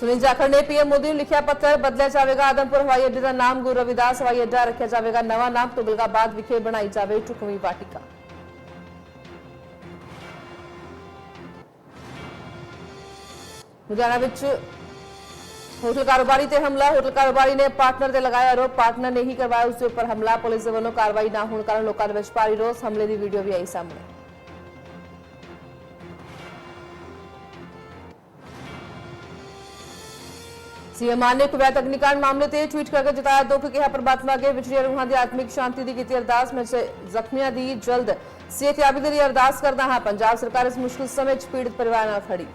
ਸੁਨੀਲ ਜਾਖੜ ਨੇ ਪੀਐਮ ਮੋਦੀ ਨੂੰ ਲਿਖਿਆ ਪੱਤਰ, ਬਦਲਿਆ ਜਾਵੇਗਾ ਆਦਮਪੁਰ ਹਵਾਈ ਅੱਡੇ ਦਾ ਨਾਮ, ਗੁਰੂ ਰਵਿਦਾਸ ਹਵਾਈ ਅੱਡਾ ਰੱਖਿਆ ਜਾਵੇਗਾ ਨਵਾਂ ਨਾਮ, ਤੁਗਲਕਾਬਾਦ ਵਿਖੇ ਬਣਾਈ ਜਾਵੇ ਢੁਕਵੀਂ ਵਾਟਿਕਾ। ਲੁਧਿਆਣਾ ਵਿੱਚ ਹੋਟਲ ਕਾਰੋਬਾਰੀ ਤੇ ਹਮਲਾ, ਹੋਟਲ ਕਾਰੋਬਾਰੀ ਨੇ ਪਾਰਟਨਰ ਤੇ ਲਗਾਇਆ ਆਰੋਪ, ਪਾਰਟਨਰ ਨੇ ਹੀ ਕਰਵਾਇਆ ਉਸ ਦੇ ਉੱਪਰ ਹਮਲਾ, ਪੁਲਿਸ ਦੇ ਵੱਲੋਂ ਕਾਰਵਾਈ ਨਾ ਹੋਣ ਕਾਰਨ ਲੋਕਾਂ ਦੇ ਵਿੱਚ ਭਾਰੀ ਰੋਸ, ਹਮਲੇ ਦੀ ਵੀਡੀਓ ਵੀ ਆਈ ਸਾਹਮਣੇ। ਸੀਐਮ ਮਾਨ ਨੇ ਕੁਵੈਤ ਅਗਨੀਕਾਂਡ ਮਾਮਲੇ ਤੇ ਟਵੀਟ ਕਰਕੇ ਜਤਾਇਆ ਦੁੱਖ ਕਿਹਾ ਪ੍ਰਮਾਤਮਾ ਅੱਗੇ ਵਿਚੜੀਆਂ ਰੂਹਾਂ ਦੀ ਆਤਮਿਕ ਸ਼ਾਂਤੀ ਦੀ ਕੀਤੀ ਅਰਦਾਸ। ਮੈਂ ਜ਼ਖਮੀਆਂ ਦੀ ਜਲਦ ਸਿਹਤਯਾਬੀ ਦੇ ਲਈ ਅਰਦਾਸ ਕਰਦਾ ਹਾਂ। ਪੰਜਾਬ ਸਰਕਾਰ ਇਸ ਮੁਸ਼ਕਲ ਸਮੇਂ 'ਚ ਪੀੜਤ ਪਰਿਵਾਰ ਨਾਲ ਖੜੀ।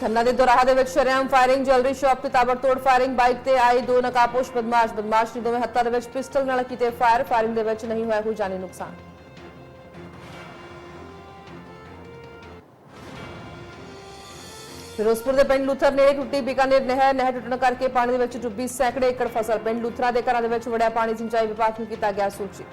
ਖੰਨਾ ਦੇ ਦੁਰਾਹਾ ਦੇ ਵਿੱਚ ਸ਼ਰੇਆਮ ਫਾਇਰਿੰਗ ਜਵੈਲਰੀ ਸ਼ਾਪ ਤੇ ਤਾਬੜਤੋੜ ਫਾਇਰਿੰਗ ਬਾਈਕ ਤੇ ਆਏ ਦੋ ਨਕਾਬਪੋਸ਼ ਬਦਮਾਸ਼। ਬਦਮਾਸ਼ ਨੇ ਦੋਵੇਂ ਹੱਥਾਂ ਦੇ ਵਿੱਚ ਪਿਸਟਲ ਨਾਲ ਕੀਤੇ ਫਾਇਰ ਫਾਇਰਿੰਗ ਦੇ ਵਿੱਚ ਨਹੀਂ ਹੋਇਆ ਕੋਈ ਜਾਨੀ ਨੁਕਸਾਨ। ਫਿਰੋਜ਼ਪੁਰ ਦੇ ਪਿੰਡ ਲੂਥਰ ਨੇੜੇ ਟੁੱਟੀ ਬੀਕਾਨੇਰ ਨਹਿਰ ਨਹਿਰ ਟੁੱਟਣ ਕਰਕੇ ਪਾਣੀ ਦੇ ਵਿੱਚ ਡੁੱਬੀ ਸੈਂਕੜੇ ਏਕੜ ਫਸਲ। ਪਿੰਡ ਲੂਥਰਾ ਦੇ ਘਰਾਂ ਦੇ ਵਿੱਚ ਵੜਿਆ ਪਾਣੀ, ਸਿੰਚਾਈ ਵਿਭਾਗ ਨੂੰ ਕੀਤਾ ਗਿਆ ਸੂਚਿਤ।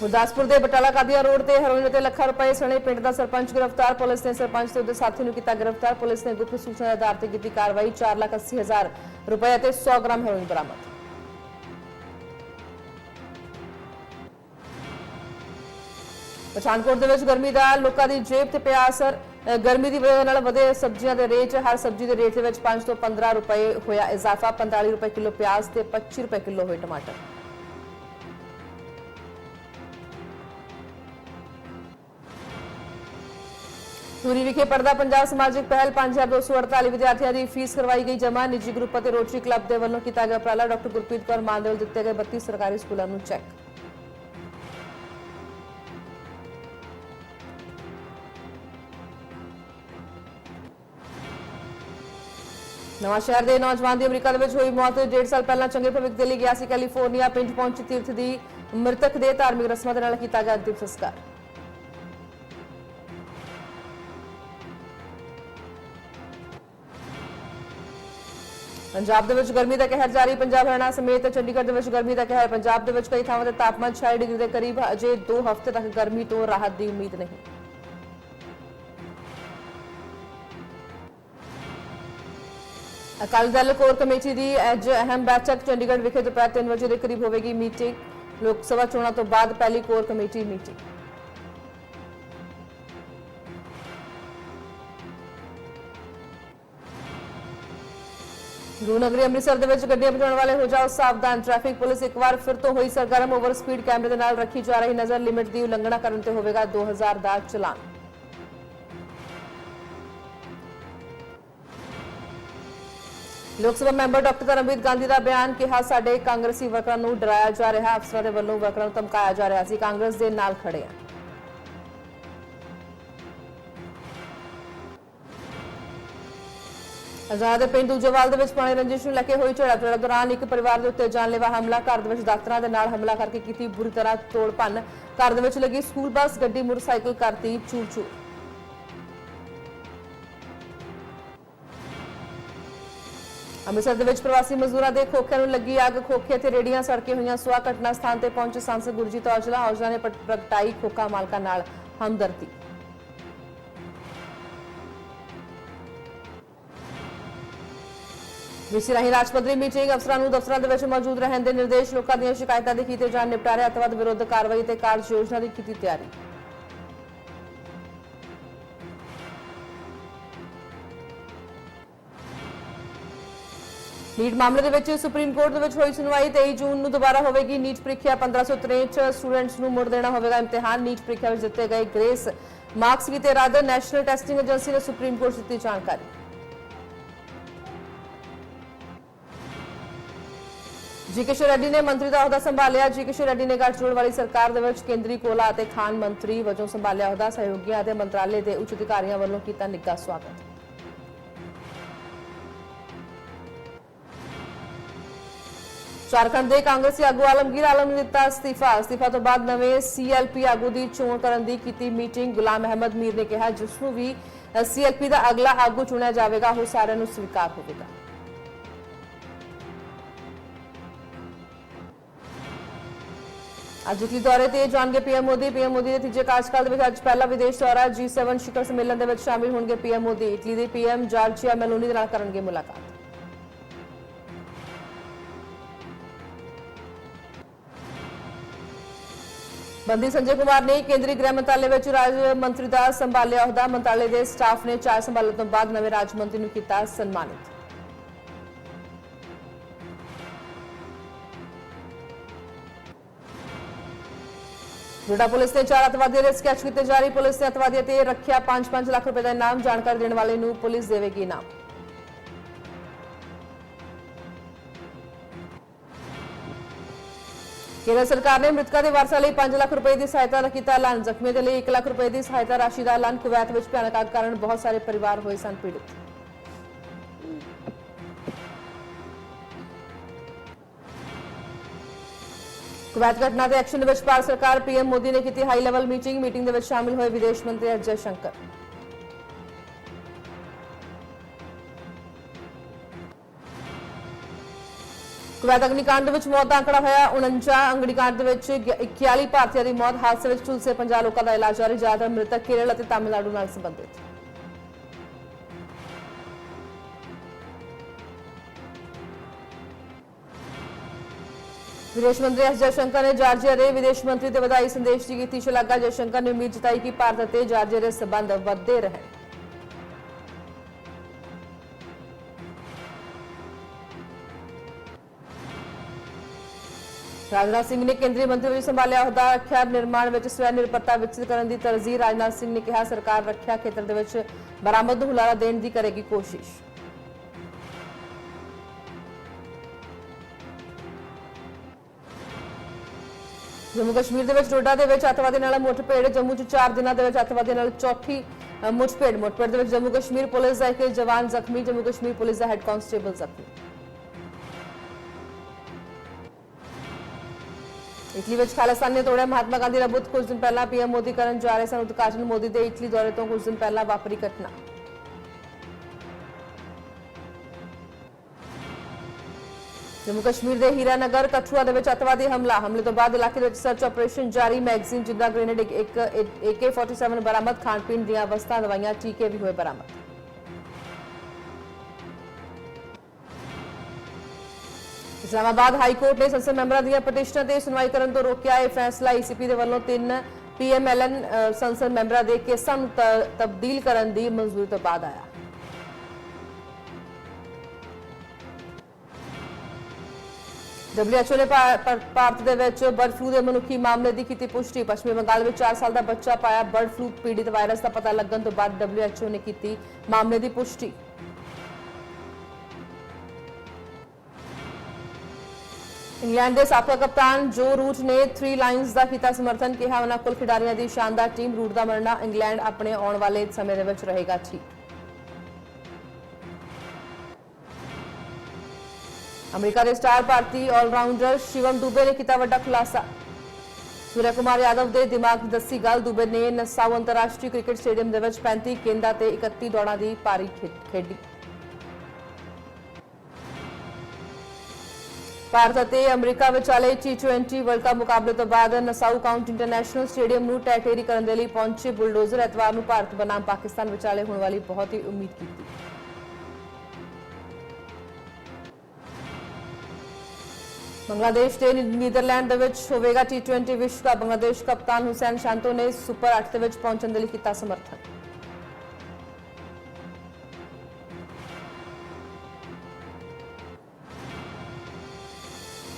ਗੁਰਦਾਸਪੁਰ ਦੇ ਬਟਾਲਾ ਕਾਦੀਆ ਰੋਡ ਤੇ ਹੈਰੋਇਨ ਅਤੇ ਲੱਖਾਂ ਰੁਪਏ ਸਣੇ ਪਿੰਡ ਦਾ ਸਰਪੰਚ ਗ੍ਰਿਫਤਾਰ, ਪੁਲਿਸ ਨੇ ਸਰਪੰਚ ਤੇ ਉਹਦੇ ਸਾਥੀ ਨੂੰ ਕੀਤਾ ਗ੍ਰਿਫਤਾਰ। ਪੁਲਿਸ ਨੇ ਗੁਪਤ ਸੂਚਨਾ ਦੇ ਆਧਾਰ ਤੇ ਕੀਤੀ ਕਾਰਵਾਈ। 480000 ਰੁਪਏ ਅਤੇ 100 ਗ੍ਰਾਮ ਹੈਰੋਇਨ ਬਰਾਮਦ। ਪਠਾਨਕੋਟ ਦੇ ਵਿੱਚ ਗਰਮੀ ਦਾ ਲੋਕਾਂ ਦੀ ਜੇਬ ਤੇ ਪਿਆ ਅਸਰ। ਗਰਮੀ ਦੀ ਵਜ੍ਹਾ ਨਾਲ ਵਧੇ ਸਬਜ਼ੀਆਂ ਦੇ ਰੇਟ, ਹਰ ਸਬਜ਼ੀ ਦੇ ਰੇਟ ਦੇ ਵਿੱਚ 5 ਤੋਂ 15 ਰੁਪਏ ਹੋਇਆ ਇਜ਼ਾਫਾ 45 ਰੁਪਏ ਕਿਲੋ ਪਿਆਜ਼ ਤੇ 25 ਰੁਪਏ ਕਿਲੋ ਹੋਏ ਟਮਾਟਰ। ਸੂਰੀ ਵਿਖੇ ਪੜਦਾ ਪੰਜਾਬ ਸਮਾਜਿਕ ਪਹਿਲ 5248 ਵਿਦਿਆਰਥੀਆਂ ਦੀ ਫੀਸ ਕਰਵਾਈ ਗਈ ਜਮ੍ਹਾਂ। ਨਿੱਜੀ ਗਰੁੱਪ ਅਤੇ ਰੋਟਰੀ ਕਲੱਬ ਦੇ ਵੱਲੋਂ ਕੀਤਾ ਗਿਆ ਉਪਰਾਲਾ। ਡਾਕਟਰ ਗੁਰਪ੍ਰੀਤ ਕੌਰ ਮਾਨ ਦੇ ਵੱਲ ਦਿੱਤੇ ਗਏ 32 ਸਰਕਾਰੀ ਸਕੂਲਾਂ ਨੂੰ ਚੈੱਕ। ਨਵਾਂ ਸ਼ਹਿਰ ਦੇ ਨੌਜਵਾਨ ਦੀ ਅਮਰੀਕਾ ਦੇ ਵਿੱਚ ਹੋਈ ਮੌਤ। ਡੇਢ ਸਾਲ ਪਹਿਲਾਂ ਚੰਗੇ ਭਵਿੱਖ ਦੇ ਲਈ ਗਿਆ ਸੀ ਕੈਲੀਫੋਰਨੀਆ। ਪਿੰਡ ਪਹੁੰਚੀ ਤੀਰਥ ਦੀ ਮ੍ਰਿਤਕ ਦੇ ਧਾਰਮਿਕ ਰਸਮਾਂ ਦੇ ਨਾਲ ਕੀਤਾ ਗਿਆ ਅੰਤਿਮ ਸੰਸਕਾਰ। ਪੰਜਾਬ ਦੇ ਵਿੱਚ ਗਰਮੀ ਦਾ ਕਹਿਰ ਜਾਰੀ। ਪੰਜਾਬ, ਹਰਿਆਣਾ ਸਮੇਤ ਚੰਡੀਗੜ੍ਹ ਦੇ ਵਿੱਚ ਗਰਮੀ ਦਾ ਕਹਿਰ। ਪੰਜਾਬ ਦੇ ਵਿੱਚ ਕਈ ਥਾਵਾਂ ਤੇ ਤਾਪਮਾਨ 6 ਡਿਗਰੀ ਦੇ ਕਰੀਬ ਅਜੇ 2 ਹਫ਼ਤੇ ਤੱਕ ਗਰਮੀ ਤੋਂ ਰਾਹਤ ਦੀ ਉਮੀਦ ਨਹੀਂ। ਅਕਾਲੀ ਦਲ ਕੋਰ ਕਮੇਟੀ ਦੀ ਅੱਜ ਅਹਿਮ ਬੈਠਕ ਚੰਡੀਗੜ੍ਹ ਵਿਖੇ ਦੁਪਹਿਰ 3 ਵਜੇ ਦੇ ਕਰੀਬ ਹੋਵੇਗੀ ਮੀਟਿੰਗ। ਲੋਕ ਸਭਾ ਚੋਣਾਂ ਤੋਂ ਬਾਅਦ ਪਹਿਲੀ ਕੋਰ ਕਮੇਟੀ ਮੀਟਿੰਗ। ਗੁਰਨਗਰੀ ਅੰਮ੍ਰਿਤਸਰ ਦੇ ਵਿੱਚ ਗੱਡੀਆਂ ਭਜਾਉਣ ਵਾਲੇ ਹੋ ਜਾਓ ਸਾਵਧਾਨ। ਟ੍ਰੈਫਿਕ ਪੁਲਿਸ ਇੱਕ ਵਾਰ ਫਿਰ ਤੋਂ ਹੋਈ ਸਰਗਰਮ ਓਵਰ ਸਪੀਡ ਕੈਮਰੇ ਦੇ ਨਾਲ ਰੱਖੀ ਜਾ ਰਹੀ ਨਜ਼ਰ। ਲਿਮਿਟ ਦੀ ਉਲੰਘਣਾ ਕਰਨ ਤੇ ਹੋਵੇਗਾ 2000 ਦਾ ਚਲਾਨ। ਲੋਕ ਸਭਾ ਮੈਂਬਰ ਡਾਕਟਰ ਧਰਮਵੀਰ ਗਾਂਧੀ ਦਾ ਬਿਆਨ ਕਿਹਾ, ਸਾਡੇ ਕਾਂਗਰਸੀ ਵਰਕਰਾਂ ਨੂੰ ਡਰਾਇਆ ਜਾ ਰਿਹਾ, ਅਫਸਰਾਂ ਦੇ ਵੱਲੋਂ ਵਰਕਰਾਂ ਨੂੰ ਧਮਕਾਇਆ ਜਾ ਰਿਹਾ ਸੀ, ਕਾਂਗਰਸ ਦੇ ਨਾਲ ਖੜੇ ਆ। ਆਜ਼ਾਦ ਪਿੰਡ ਦੂਜੇਵਾਲ ਦੇ ਵਿੱਚ ਪਾਣੀ ਰੰਜਿਸ਼ ਨੂੰ ਲੈ ਕੇ ਹੋਈ ਝੜਪ ਝੜਪ ਦੌਰਾਨ ਇੱਕ ਪਰਿਵਾਰ ਦੇ ਉੱਤੇ ਜਾਨਲੇਵਾ ਹਮਲਾ, ਘਰ ਦੇ ਵਿੱਚ ਦਾਤਰਾਂ ਦੇ ਨਾਲ ਹਮਲਾ ਕਰਕੇ ਕੀਤੀ ਬੁਰੀ ਤਰ੍ਹਾਂ ਤੋੜ ਭੰਨ, ਘਰ ਦੇ ਵਿੱਚ ਲੱਗੀ ਸਕੂਲ ਬੱਸ, ਗੱਡੀ, ਮੋਟਰਸਾਈਕਲ ਕਰਤੀ ਚੂਰ ਚੂਰ ਅੰਮ੍ਰਿਤਸਰ ਦੇ ਵਿੱਚ ਪ੍ਰਵਾਸੀ ਮਜ਼ਦੂਰਾਂ ਦੇ ਖੋਖਿਆਂ ਨੂੰ ਲੱਗੀ ਅੱਗ। ਖੋਖੇ ਤੇ ਰੇੜੀਆਂ ਸੜਕੇ ਹੋਈਆਂ ਸੁਆ ਘਟਨਾ ਸਥਾਨ ਤੇ ਪਹੁੰਚੇ ਸੰਸਦ ਗੁਰਜੀਤ ਔਜਲਾ ਔਜਲਾ ਨੇ ਪ੍ਰਗਟਾਈ ਖੋਖਾ ਮਾਲਕਾਂ ਨਾਲ ਹਮਦਰਦੀ। ਵੀਸੀ ਰਾਹੀਂ ਰਾਜਪੱਧਰੀ ਮੀਟਿੰਗ ਅਫਸਰਾਂ ਨੂੰ ਦਫ਼ਤਰਾਂ ਦੇ ਵਿੱਚ ਮੌਜੂਦ ਰਹਿਣ ਦੇ ਨਿਰਦੇਸ਼, ਲੋਕਾਂ ਦੀਆਂ ਸ਼ਿਕਾਇਤਾਂ ਦੇ ਕੀਤੇ ਜਾਣ, ਨਿਪਟਾਰੇ, ਅਤਵਾਦ ਵਿਰੁੱਧ ਕਾਰਵਾਈ ਤੇ ਕਾਰਜ ਯੋਜਨਾ ਦੀ ਕੀਤੀ ਤਿਆਰੀ। ਨੀਟ ਮਾਮਲੇ ਦੇ ਵਿੱਚ ਸੁਪਰੀਮ ਕੋਰਟ ਦੇ ਵਿੱਚ ਹੋਈ ਸੁਣਵਾਈ 23 ਜੂਨ ਨੂੰ ਦੁਬਾਰਾ ਹੋਵੇਗੀ। ਨੀਟ ਪ੍ਰੀਖਿਆ 1563 ਸਟੂਡੈਂਟਸ ਨੂੰ ਮੁੜ ਦੇਣਾ ਹੋਵੇਗਾ ਇਮਤਿਹਾਨ। ਨੀਟ ਪ੍ਰੀਖਿਆ ਵਿੱਚ ਦਿੱਤੇ ਗਏ ਗ੍ਰੇਸ ਮਾਰਕਸ ਕੀਤੇ ਰੱਦ। ਨੈਸ਼ਨਲ ਟੈਸਟਿੰਗ ਏਜੰਸੀ ਨੇ ਸੁਪਰੀਮ ਕੋਰਟ ਦਿੱਤੀ ਜਾਣਕਾਰੀ। ਜੀ ਕਿਸ਼ਨ ਰੈਡੀ ਨੇ ਮੰਤਰੀ ਦਾ ਅਹੁਦਾ ਸੰਭਾਲਿਆ। ਜੀ ਕਿਸ਼ਨ ਰੈਡੀ ਨੇ ਗੱਠਜੋੜ ਵਾਲੀ ਸਰਕਾਰ ਦੇ ਵਿੱਚ ਕੇਂਦਰੀ ਕੋਲਾ ਅਤੇ ਖਾਨ ਮੰਤਰੀ ਵਜੋਂ ਸੰਭਾਲਿਆ ਅਹੁਦਾ। ਸਹਿਯੋਗੀਆਂ ਅਤੇ ਮੰਤਰਾਲੇ ਦੇ ਉੱਚ ਅਧਿਕਾਰੀਆਂ ਵੱਲੋਂ ਕੀਤਾ ਨਿੱਘਾ ਸਵਾਗਤ। ਝਾਰਖੰਡ ਦੇ ਕਾਂਗਰਸੀ ਆਗੂ ਆਲਮਗੀਰ ਆਲਮ ਨੇ ਦਿੱਤਾ ਅਸਤੀਫਾ। ਅਸਤੀਫਾ ਤੋਂ ਬਾਅਦ ਨਵੇਂ ਸੀਐਲਪੀ ਆਗੂ ਦੀ ਚੋਣ ਕਰਨ ਦੀ ਕੀਤੀ ਮੀਟਿੰਗ। ਗੁਲਾਮ ਅਹਿਮਦ ਮੀਰ ਨੇ ਕਿਹਾ, ਜਿਸ ਨੂੰ ਵੀ ਸੀਐਲਪੀ ਦਾ ਅਗਲਾ ਆਗੂ ਚੁਣਿਆ ਜਾਵੇਗਾ, ਉਹ ਸਾਰਿਆਂ ਨੂੰ ਸਵੀਕਾਰ ਹੋਵੇਗਾ। ਅੱਜ ਇਟਲੀ ਦੌਰੇ ਤੇ ਜਾਣਗੇ ਪੀਐਮ ਮੋਦੀ। ਪੀਐਮ ਮੋਦੀ ਦੇ ਤੀਜੇ ਕਾਰਜਕਾਲ ਦੇ ਵਿੱਚ ਅੱਜ ਪਹਿਲਾ ਵਿਦੇਸ਼ ਦੌਰਾ G7 ਸ਼ਿਖਰ ਸੰਮੇਲਨ ਦੇ ਵਿੱਚ ਸ਼ਾਮਿਲ ਹੋਣਗੇ ਪੀਐਮ ਮੋਦੀ। ਇਟਲੀ ਦੇ ਪੀਐਮ ਜਾਰਜੀਆ ਮੈਲੋਨੀ ਦੇ ਨਾਲ ਕਰਨਗੇ ਮੁਲਾਕਾਤ। ਬੰਦੀ ਸੰਜੇ ਕੁਮਾਰ ਨੇ ਕੇਂਦਰੀ ਗ੍ਰਹਿ ਮੰਤਰਾਲੇ ਵਿੱਚ ਰਾਜ ਮੰਤਰੀ ਦਾ ਸੰਭਾਲਿਆ ਅਹੁਦਾ। ਮੰਤਰਾਲੇ ਦੇ ਸਟਾਫ ਨੇ ਚਾਰ ਸੰਭਾਲਣ ਤੋਂ ਬਾਅਦ ਨਵੇਂ ਰਾਜ ਮੰਤਰੀ ਨੂੰ ਕੀਤਾ ਸਨਮਾਨਿਤ। ਜੁੜਾ ਪੁਲਿਸ ਨੇ ਚਾਰ ਅਤਵਾਦੀਆਂ ਦੇ ਸਕੈਚ ਕੀਤੇ ਜਾਰੀ ਪੁਲਿਸ ਨੇ ਅਤਵਾਦੀਆਂ ਤੇ ਰੱਖਿਆ 5-5 ਲੱਖ ਰੁਪਏ ਦਾ ਇਨਾਮ। ਜਾਣਕਾਰੀ ਦੇਣ ਵਾਲੇ ਨੂੰ ਪੁਲਿਸ ਦੇਵੇਗੀ ਇਨਾਮ। ਕੇਂਦਰ ਸਰਕਾਰ ਨੇ ਮ੍ਰਿਤਕਾਂ ਦੇ ਵਾਰਸਾਂ ਲਈ 5 ਲੱਖ ਰੁਪਏ ਦੀ ਸਹਾਇਤਾ ਦਾ ਕੀਤਾ ਐਲਾਨ। ਜ਼ਖਮੀ ਦੇ ਲਈ 1 ਲੱਖ ਰੁਪਏ ਦੀ ਸਹਾਇਤਾ ਰਾਸ਼ੀ ਦਾ ਐਲਾਨ। ਕੁਵੈਤ ਵਿੱਚ ਭਿਆਨਕ ਅੱਗ ਕਾਰਨ ਬਹੁਤ ਸਾਰੇ ਪਰਿਵਾਰ ਹੋਏ ਸਨ ਪੀੜਿਤ। ਕੁਵੈਤ ਘਟਨਾ ਦੇ ਐਕਸ਼ਨ ਵਿੱਚ ਭਾਰਤ ਸਰਕਾਰ ਪੀਐਮ ਮੋਦੀ ਨੇ ਕੀਤੀ ਹਾਈ ਲੈਵਲ ਮੀਟਿੰਗ। ਮੀਟਿੰਗ ਦੇ ਵਿੱਚ ਸ਼ਾਮਿਲ ਹੋਏ ਵਿਦੇਸ਼ ਮੰਤਰੀ ਅਜੈ ਸ਼ੰਕਰ। अवैध अग्निकांड का आंकड़ा होया उचा अग्निकांड इक्याली भारतीय की मौत हादसे में झुलसे पंजा लोगों का इलाज जारी ज़्यादा मृतक केरल और तमिलनाडु संबंधित विदेश मंत्री एस जयशंकर ने जॉर्जिया के विदेश मंत्री के बधाई संदेश की की शलाघा जयशंकर ने उम्मीद जताई कि भारत और जॉर्जिया के संबंध बढ़ते रहेंगे ਰਾਜਨਾਥ ਸਿੰਘ ਨੇ ਕੇਂਦਰੀ ਮੰਤਰੀ ਵਜੋਂ ਸੰਭਾਲਿਆ ਅਹੁਦਾ ਰੱਖਿਆ। ਨਿਰਮਾਣ ਵਿੱਚ ਸਵੈ ਨਿਰਭਰਤਾ ਵਿਕਸਿਤ ਕਰਨ ਦੀ ਤਰਜੀਹ ਰਾਜਨਾਥ ਸਿੰਘ ਨੇ ਕਿਹਾ ਸਰਕਾਰ ਰੱਖਿਆ ਖੇਤਰ ਦੇ ਵਿੱਚ ਬਰਾਮਦ ਨੂੰ ਹੁਲਾਰਾ ਦੇਣ ਦੀ ਕਰੇਗੀ ਕੋਸ਼ਿਸ਼। ਜੰਮੂ ਕਸ਼ਮੀਰ ਦੇ ਵਿੱਚ ਡੋਡਾ ਦੇ ਵਿੱਚ ਅੱਤਵਾਦੀ ਨਾਲ ਮੁੱਠਭੇੜ ਜੰਮੂ 'ਚ 4 ਦਿਨਾਂ ਦੇ ਵਿੱਚ ਅੱਤਵਾਦੀ ਨਾਲ ਚੌਥੀ ਅ, ਮੁੱਠਭੇੜ ਮੁੱਠਭੇੜ ਦੇ ਵਿੱਚ ਜੰਮੂ ਕਸ਼ਮੀਰ ਪੁਲਿਸ ਦਾ ਇੱਕ ਜਵਾਨ ਜ਼ਖਮੀ ਜੰਮੂ ਕਸ਼ਮੀਰ ਪੁਲਿਸ ਦਾ ਹੈੱਡ ਕਾਂਸਟੇਬਲ ਜ਼ਖਮੀ। ਇਟਲੀ ਵਿੱਚ ਖਾਲਿਸਤਾਨ ਨੇ ਤੋੜਿਆ ਮਹਾਤਮਾ ਗਾਂਧੀ ਦਾ ਬੁੱਤ ਕੁਝ ਦਿਨ ਪਹਿਲਾਂ ਪੀਐਮ ਮੋਦੀ ਕਰਨ ਜਾ ਰਹੇ ਸਨ ਉਦਘਾਟਨ ਮੋਦੀ ਦੇ ਇਟਲੀ ਦੌਰੇ ਤੋਂ ਕੁਝ ਦਿਨ ਪਹਿਲਾਂ ਵਾਪਰੀ ਘਟਨਾ ਜੰਮੂ ਕਸ਼ਮੀਰ ਦੇ ਹੀਰਾਨਗਰ ਕਠੂਆ ਦੇ ਵਿੱਚ ਅਤਵਾਦੀ ਹਮਲਾ ਹਮਲੇ ਤੋਂ ਬਾਅਦ ਇਲਾਕੇ ਦੇ ਵਿੱਚ ਸਰਚ ਆਪਰੇਸ਼ਨ ਜਾਰੀ ਮੈਗਜ਼ੀਨ ਜਿੰਦਾ ਗ੍ਰੇਨੇਡ ਇੱਕ AK47 ਬਰਾਮਦ ਖਾਣ ਪੀਣ ਦੀਆਂ ਵਸਤਾਂ ਦਵਾਈਆਂ ਟੀਕੇ ਵੀ ਹੋਏ ਬਰਾਮਦ ਇਸਲਾਮਾਬਾਦ ਹਾਈ ਕੋਰਟ ਨੇ ਸੰਸਦ ਮੈਂਬਰਾਂ ਦੀਆਂ ਪਟੀਸ਼ਨਾਂ ਤੇ ਸੁਣਵਾਈ ਕਰਨ ਤੋਂ ਰੋਕਿਆ ਇਹ ਫੈਸਲਾ ਈਸੀਪੀ ਦੇ ਵੱਲੋਂ ਤਿੰਨ ਪੀਐਮਐਲਐਨ ਸੰਸਦ ਮੈਂਬਰਾਂ ਦੇ ਕੇਸਾਂ ਨੂੰ ਤਬਦੀਲ ਕਰਨ ਦੀ ਮਨਜ਼ੂਰੀ ਤੋਂ ਬਾਅਦ ਆਇਆ। WHO ਨੇ ਭਾਰਤ ਦੇ ਵਿੱਚ ਬਰਡ ਫਲੂ ਦੇ ਮਨੁੱਖੀ ਮਾਮਲੇ ਦੀ ਕੀਤੀ ਪੁਸ਼ਟੀ। ਪੱਛਮੀ ਬੰਗਾਲ ਵਿੱਚ 4 ਸਾਲ ਦਾ ਬੱਚਾ ਪਾਇਆ ਬਰਡ ਫਲੂ ਪੀੜਿਤ ਵਾਇਰਸ ਦਾ ਪਤਾ ਲੱਗਣ ਤੋਂ ਬਾਅਦ WHO ਨੇ ਕੀਤੀ ਮਾਮਲੇ ਦੀ ਪੁਸ਼ਟੀ। ਇੰਗਲੈਂਡ ਦੇ ਸਾਬਕਾ ਕਪਤਾਨ ਜੋ ਰੂਟ ਨੇ 3 ਲਾਈਨਸ ਦਾ ਕੀਤਾ ਸਮਰਥਨ, ਕਿਹਾ ਉਹਨਾਂ ਕੁੱਲ ਖਿਡਾਰੀਆਂ ਦੀ ਸ਼ਾਨਦਾਰ ਟੀਮ ਰੂਟ ਦਾ ਮਰਨਾ ਇੰਗਲੈਂਡ ਆਪਣੇ ਆਉਣ ਵਾਲੇ ਸਮੇਂ ਦੇ ਵਿੱਚ ਰਹੇਗਾ ਠੀਕ। ਅਮਰੀਕਾ ਦੇ ਸਟਾਰ ਭਾਰਤੀ ਆਲਰਾਊਂਡਰ ਸ਼ਿਵਮ ਦੁਬੇ ਨੇ ਕੀਤਾ ਵੱਡਾ ਖੁਲਾਸਾ। ਸੂਰਿਆ ਕੁਮਾਰ ਯਾਦਵ ਦੇ ਦਿਮਾਗ ਦੀ ਦੱਸੀ ਗੱਲ, ਦੁਬੇ ਨੇ ਨਸਾਓ ਅੰਤਰਰਾਸ਼ਟਰੀ ਕ੍ਰਿਕਟ ਸਟੇਡੀਅਮ ਦੇ ਵਿੱਚ 35 ਗੇਂਦਾਂ ਤੇ 31 ਦੌੜਾਂ ਦੀ ਪਾਰੀ ਖੇਡੀ। ਭਾਰਤ ਅਤੇ ਅਮਰੀਕਾ ਵਿਚਾਲੇ T20 ਵਰਲਡ ਕੱਪ ਮੁਕਾਬਲੇ ਤੋਂ ਬਾਅਦ ਨਸਾਊ ਕਾਉਂਟ ਇੰਟਰਨੈਸ਼ਨਲ ਸਟੇਡੀਅਮ ਨੂੰ ਟੈਟੇਰੀ ਕਰਨ ਦੇ ਲਈ ਪਹੁੰਚੇ ਬੁਲਡੋਜ਼ਰ ਐਤਵਾਰ ਨੂੰ ਭਾਰਤ ਬਨਾਮ ਪਾਕਿਸਤਾਨ ਵਿਚਾਲੇ ਹੋਣ ਵਾਲੀ ਬਹੁਤ ਹੀ ਉਮੀਦ ਕੀਤੀ। ਬੰਗਲਾਦੇਸ਼ ਤੇ ਨੀਦਰਲੈਂਡ ਦੇ ਵਿੱਚ ਹੋਵੇਗਾ T20 ਵਿਸ਼ਵ ਕੱਪ। ਬੰਗਲਾਦੇਸ਼ ਕਪਤਾਨ ਹੁਸੈਨ ਸ਼ਾਂਤੋ ਨੇ ਸੁਪਰ 8 ਦੇ ਵਿੱਚ ਪਹੁੰਚਣ ਦੇ ਲਈ ਕੀਤਾ ਸਮਰਥਨ।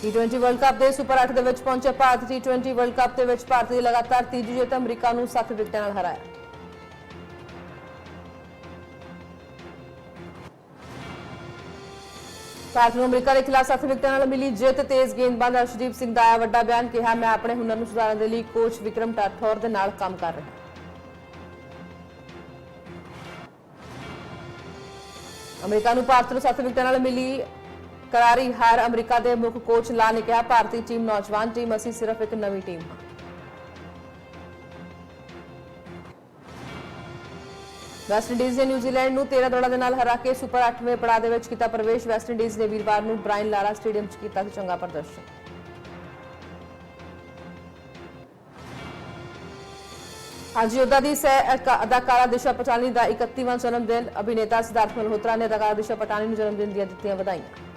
T20 ਵਰਲਡ ਕੱਪ ਦੇ ਸੁਪਰ 8 ਦੇ ਵਿੱਚ ਪਹੁੰਚੇ ਭਾਰਤ T20 ਵਰਲਡ ਕੱਪ ਦੇ ਵਿੱਚ ਭਾਰਤ ਦੀ ਲਗਾਤਾਰ ਤੀਜੀ ਜਿੱਤ ਅਮਰੀਕਾ ਨੂੰ 7 ਵਿਕਟਾਂ ਨਾਲ ਹਰਾਇਆ। ਭਾਰਤ ਨੂੰ ਅਮਰੀਕਾ ਦੇ ਖਿਲਾਫ 7 ਵਿਕਟਾਂ ਨਾਲ ਮਿਲੀ ਜਿੱਤ ਤੇਜ਼ ਗੇਂਦਬਾਜ਼ ਅਰਸ਼ਦੀਪ ਸਿੰਘ ਦਾ ਆਇਆ ਵੱਡਾ ਬਿਆਨ ਕਿਹਾ, ਮੈਂ ਆਪਣੇ ਹੁਨਰ ਨੂੰ ਸੁਧਾਰਨ ਦੇ ਲਈ ਕੋਚ ਵਿਕਰਮ ਟਾਠੌਰ ਦੇ ਨਾਲ ਕੰਮ ਕਰ ਰਿਹਾ ਅਮਰੀਕਾ ਨੂੰ ਭਾਰਤ ਨੂੰ 7 ਵਿਕਟਾਂ ਨਾਲ ਮਿਲੀ ਕਰਾਰੀ ਹਾਰ ਅਮਰੀਕਾ ਦੇ ਮੁੱਖ ਕੋਚ ਲਾ ਨੇ ਕਿਹਾ, ਭਾਰਤੀ ਟੀਮ ਨੌਜਵਾਨ ਟੀਮ, ਅਸੀਂ ਸਿਰਫ ਇੱਕ ਨਵੀਂ ਟੀਮ। ਹਾਂ ਵੈਸਟ ਇੰਡੀਜ਼ ਨੇ ਨਿਊਜ਼ੀਲੈਂਡ ਨੂੰ 13 ਦੌੜਾਂ ਦੇ ਨਾਲ ਹਰਾ ਕੇ ਸੁਪਰ 8ਵੇਂ ਪੜਾਅ ਦੇ ਵਿੱਚ ਕੀਤਾ ਪ੍ਰਵੇਸ਼। ਵੈਸਟ ਇੰਡੀਜ਼ ਨੇ ਵੀਰਵਾਰ ਨੂੰ ਬ੍ਰਾਇਨ ਲਾਰਾ ਸਟੇਡੀਅਮ 'ਚ ਕੀਤਾ ਸੀ ਚੰਗਾ ਪ੍ਰਦਰਸ਼ਨ। ਅੱਜ ਯੋਧਾ ਦੀ ਸਹਿ ਅਦਾਕਾਰਾ ਦਿਸ਼ਾ ਪਟਾਨੀ ਦਾ 31ਵਾਂ ਜਨਮ ਦਿਨ। ਅਭਿਨੇਤਾ ਸਿਧਾਰਥ ਮਲਹੋਤਰਾ ਨੇ ਅਦਾਕਾਰਾ ਦਿਸ਼ਾ ਪਟਾਨੀ ਨੂੰ ਜਨਮ ਦਿਨ ਦੀਆਂ ਦਿੱਤੀਆਂ ਵਧਾਈਆਂ।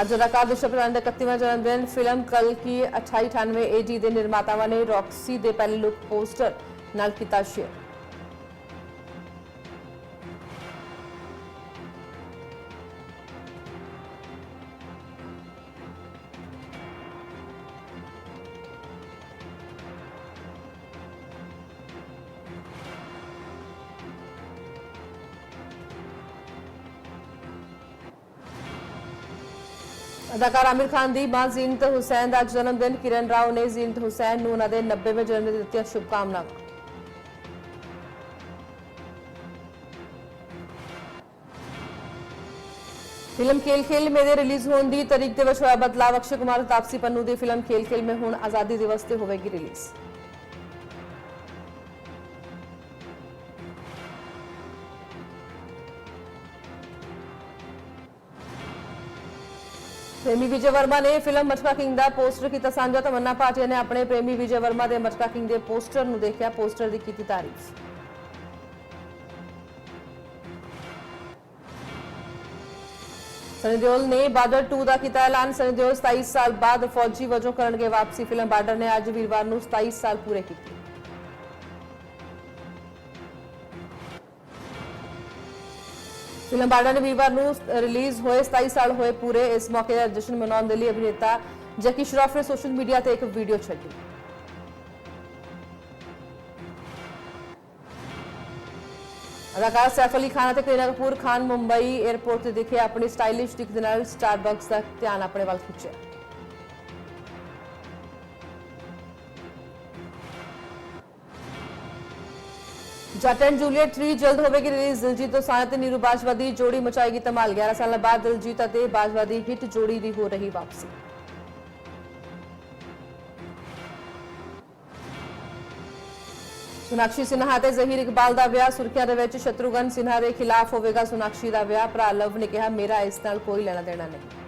ਅੱਜ ਅਦਾਕਾਰ ਦਿਸ਼ਾ ਪਟਾਨੀ ਦਾ 31ਵਾਂ ਜਨਮ ਦਿਨ ਫਿਲਮ ਕਲ ਕੀ 2898 ਏਡੀ ਦੇ ਨਿਰਮਾਤਾਵਾਂ ਨੇ ਰੌਕਸੀ ਦੇ ਪਹਿਲੇ ਲੁੱਕ ਪੋਸਟਰ ਨਾਲ ਕੀਤਾ ਸ਼ੇਅਰ। ਅਦਾਕਾਰ ਆਮਿਰ ਖਾਨ ਦੀ ਮਾਂ ਜ਼ੀਨਤ ਹੁਸੈਨ ਦਾ ਅੱਜ ਜਨਮ ਦਿਨ। ਕਿਰਨ ਰਾਓ ਨੇ ਜ਼ੀਨਤ ਹੁਸੈਨ ਨੂੰ ਉਹਨਾਂ ਦੇ 90ਵੇਂ ਜਨਮ ਦਿਨ ਦੀਆਂ ਦਿੱਤੀਆਂ ਸ਼ੁਭਕਾਮਨਾਵਾਂ ਫਿਲਮ ਖੇਲ ਖੇਲ ਮੇ ਦੇ ਰਿਲੀਜ਼ ਹੋਣ ਦੀ ਤਾਰੀਖ ਦੇ ਵਿੱਚ ਹੋਇਆ ਬਦਲਾਅ ਅਕਸ਼ੇ ਕੁਮਾਰ ਤਾਪਸੀ ਪੰਨੂ ਦੀ ਫਿਲਮ ਖੇਲ ਖੇਲ ਮੇ ਹੁਣ ਆਜ਼ਾਦੀ ਦਿਵਸ ਤੇ ਹੋਵੇਗੀ ਰਿਲੀਜ਼। ਪ੍ਰੇਮੀ ਵਿਜੇ ਵਰਮਾ ਨੇ ਫਿਲਮ ਮਟਕਾ ਕਿੰਗ ਦਾ ਪੋਸਟਰ ਕੀਤਾ। ਸਾਂਝਾ ਤਮੰਨਾ ਭਾਟੀਆ ਨੇ ਆਪਣੇ ਪ੍ਰੇਮੀ ਵਿਜੇ ਵਰਮਾ ਦੇ ਮਟਕਾ ਕਿੰਗ ਦੇ ਪੋਸਟਰ ਨੂੰ ਦੇਖਿਆ। ਪੋਸਟਰ ਦੀ ਕੀਤੀ ਤਾਰੀਫ। ਸਨੀ ਦਿਓਲ ਨੇ ਬਾਰਡਰ 2 ਦਾ ਕੀਤਾ ਐਲਾਨ। ਸਨੀ ਦਿਓਲ 27 ਸਾਲ ਬਾਅਦ ਫੌਜੀ ਵਜੋਂ ਕਰਨਗੇ ਵਾਪਸੀ। ਫਿਲਮ ਬਾਰਡਰ ਨੇ ਅੱਜ ਵੀਰਵਾਰ ਨੂੰ 27 ਸਾਲ ਪੂਰੇ ਕੀਤੇ। ਫਿਲਮ ਬਾਰਡਰ ਨੇ ਵੀਰਵਾਰ ਨੂੰ ਰਿਲੀਜ਼ ਹੋਏ 27 ਸਾਲ ਹੋਏ ਪੂਰੇ ਇਸ ਮੌਕੇ ਦਾ ਜਸ਼ਨ ਮਨਾਉਣ ਦੇ ਲਈ ਅਭਿਨੇਤਾ ਜੈਕੀ ਸ਼ਰੋਫ ਨੇ ਸੋਸ਼ਲ ਮੀਡੀਆ ਤੇ ਇੱਕ ਵੀਡੀਓ ਛੱਡੀ। ਅਦਾਕਾਰ ਸੈਫ ਅਲੀ ਖਾਨ ਅਤੇ ਕਰੀਨਾ ਕਪੂਰ ਖਾਨ ਮੁੰਬਈ 에ਅਰਪੋਰਟ ਤੇ ਦਿਖੇ ਆਪਣੀ ਸਟਾਈਲਿਸ਼ ਦਿਖ ਦੇ ਨਾਲ ਸਟਾਰਬਕਸ ਦਾ ਧਿਆਨ ਆਪਣੇ ਵੱਲ ਖਿੱਚਿਆ। ਜੱਟ ਐਂਡ ਜੂਲੀਅਟ 3 ਜਲਦ ਹੋਵੇਗੀ ਰਿਲੀਜ਼ ਦਿਲਜੀਤ ਦੋਸਾਂਝ ਤੇ ਨੀਰੂ ਬਾਜਵਾ ਦੀ ਜੋੜੀ ਮਚਾਏਗੀ ਧਮਾਲ। 11 ਸਾਲਾਂ ਬਾਅਦ ਦਿਲਜੀਤ ਅਤੇ ਬਾਜਵਾ ਦੀ ਹਿੱਟ ਜੋੜੀ ਦੀ ਹੋ ਰਹੀ ਵਾਪਸੀ। ਸੁਨਾਕਸ਼ੀ ਸਿਨਹਾ ਤੇ ਜ਼ਹੀਰ ਇਕਬਾਲ ਦਾ ਵਿਆਹ। ਸੁਰਖੀਆਂ ਦੇ ਵਿੱਚ ਸ਼ਤਰੂਗਨ ਸਿਨਹਾ ਦੇ ਖਿਲਾਫ ਹੋਵੇਗਾ ਸੁਨਾਕਸ਼ੀ ਦਾ ਵਿਆਹ। ਭਰਾ ਲਵ ਨੇ ਕਿਹਾ, ਮੇਰਾ ਇਸ ਨਾਲ ਕੋਈ ਲੈਣਾ ਦੇਣਾ ਨਹੀਂ।